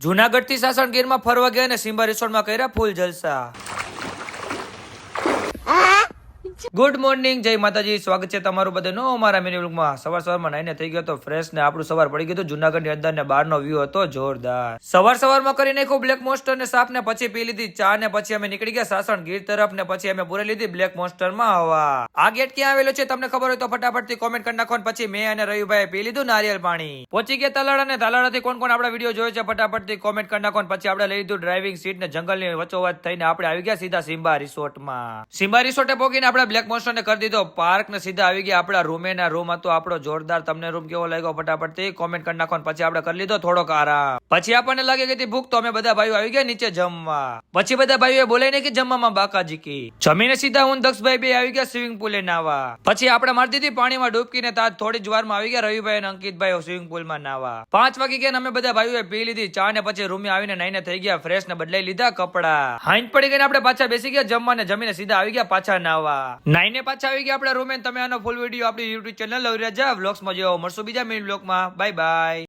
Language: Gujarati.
જુનાગઢથી સાસણગીરમાં ફરવા ગયા અને સિમ્બા રિસોર્ટમાં કર્યા ફૂલ જલસા. ગુડ મોર્નિંગ જય માતાજી. સ્વાગત છે તમારું બધાનો અમારા મિની બ્લોગમાં સવાર સવારમાં નાઈને થઈ ગયો તો ફ્રેશ ને આપણું સવાર પડી ગયું હતું જુનાગઢની અંદર ને બહારનો વ્યૂ હતો જોરદાર. સવાર સવારમાં કરી નાખ્યું બ્લેક મોસ્ટર ને સાપ ને પછી પી લીધી ચા ને પછી અમે નીકળી ગયા સાસણ ગીર તરફ ને પછી અમે પૂરી લીધી બ્લેક મોસ્ટરમાં હવા. આ ગેટ ક્યાં આવેલો છે તમને ખબર હોય તો ફટાફટથી કોમેન્ટ કરી નાખો પછી મેં અને રવિભાઈ પી લીધું નારિયેલ પાણી. પહોંચી ગયા તલાડા ને તલાડા થી કોણ કોણ આપણા વીડિયો જોયો છે ફટાફટથી કોમેન્ટ કરી નાખો પછી આપણે લઈ લીધું ડ્રાઇવિંગ સીટ ને જંગલની વચ્ચોવચ થઈને આપણે આવી ગયા સીધા સિમ્બા રિસોર્ટમાં. સિમ્બા રિસોર્ટે પહોંચીને આપણે બ્લેક મોન્સ્ટરને કરી દીધો. પાર્ક ને સીધા આવી ગયા આપણા રૂમે ના રૂમ હતો આપણો જોરદાર. તમને રૂમ કેવો લાગ્યો ફટાફટથી કોમેન્ટ કરી નાખો પછી આપણે કરી લીધો થોડોક આરામ. પછી આપણને લાગે કે ભૂખ તો અમે બધા ભાઈઓ આવી ગયા નીચે જમવા. પછી બધા ભાઈઓ બોલાય ને કે જમવામાં બાકાજી કી જમીને સીધા હું દક્ષભાઈ બે આવી ગયા સ્વિમિંગ પુલે નાવા. પછી આપણે મારી દીધી પાણીમાં ડૂબકીને તાજ થોડી જ વારમાં આવી ગયા રવિભાઈ અને અંકિતભાઈ સ્વિમિંગ પુલમાં નાવા. પાંચ વાગી ગયા અમે બધા ભાઈઓએ પી લીધી. ચા ને પછી રૂમે આવીને નાઈને થઈ ગયા. ફ્રેશ ને બદલાઈ લીધા કપડા. હાઈન પડી ગઈને આપણે પાછા બેસી ગયા જમવા ને જમીને સીધા આવી ગયા પાછા નાવા. નાઈને પાછા આવી ગયા આપણે રૂમે તમે આનો ફૂલ વીડિયો આપણી યુટ્યુબ ચેનલ લઈ રહ્યા વ્લોગ્સમાં જોવો મળશું બીજા મિનિટ બ્લોગમાં બાય બાય